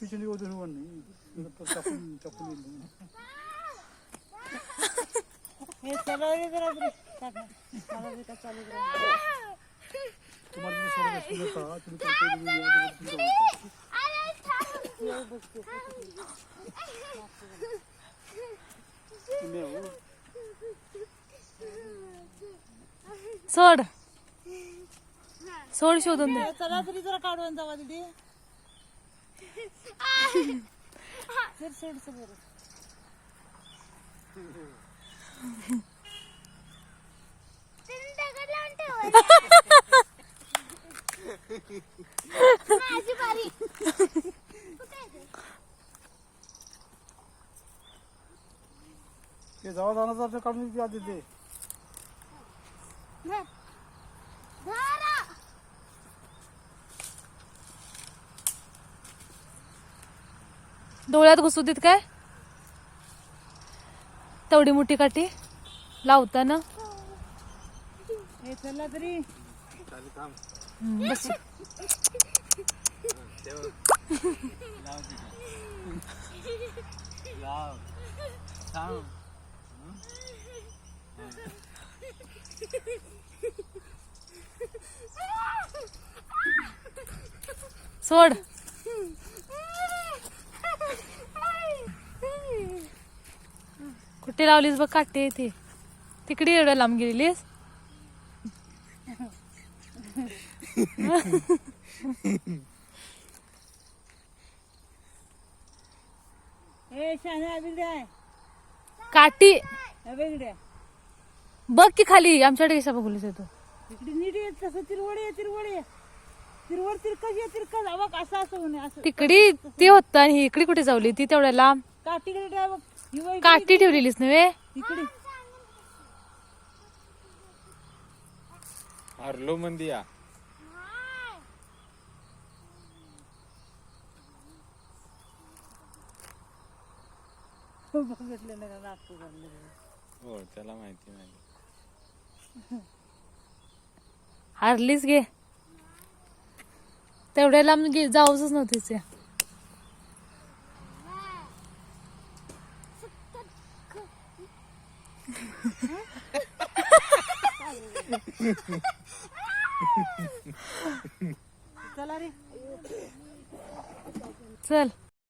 तिच्या निवडून होणार नाही परत टाकून टाकून येईल. हे चला रे जरा तरी. टाक ना. मला बी का चालू करा. तुम्हाला जर सोडत असेल तर तुम्ही काय करू, या दिवशी तुम्ही जाऊ. येऊ बघते. तुम्ही हो. सोड सोड शोधून दे हे चला तरी जरा काढून जावा तिथे सर सोड सर बरं. तिने दगड लावून ठेवला. माझी बारी कुठे आहे ते? ते जावा जाणार काढून द्या तिथे धर. डोळ्यात घुसू देत काय? तेवढी मोठी काठी लावताना हे चला तरी. बस. सोड. कुठे लावलीस बघ काटे ते तिकडे एवढं लांब गेलेलीस? अभिंदे बघ की खाली आमच्याकडे कशा बघलीस तू. इकडे नीट येत तसं तिरवड ये तिरवड ये. तिरवड तिरकस ये तिरकस. असं असं असं. तिकडी ते होत आणि इकडे कुठे जावली ती तेवढ्या लांब. काठीकडे काय बघ. काठी ठेवलेलीस नव्हे? इकडे. हरलो मंदी या बघितलं नाही नागपूर हो त्याला माहिती नाही. हारलीच गे. तेवढ्या लांब जाऊच नव्हतीच चला रे. चल.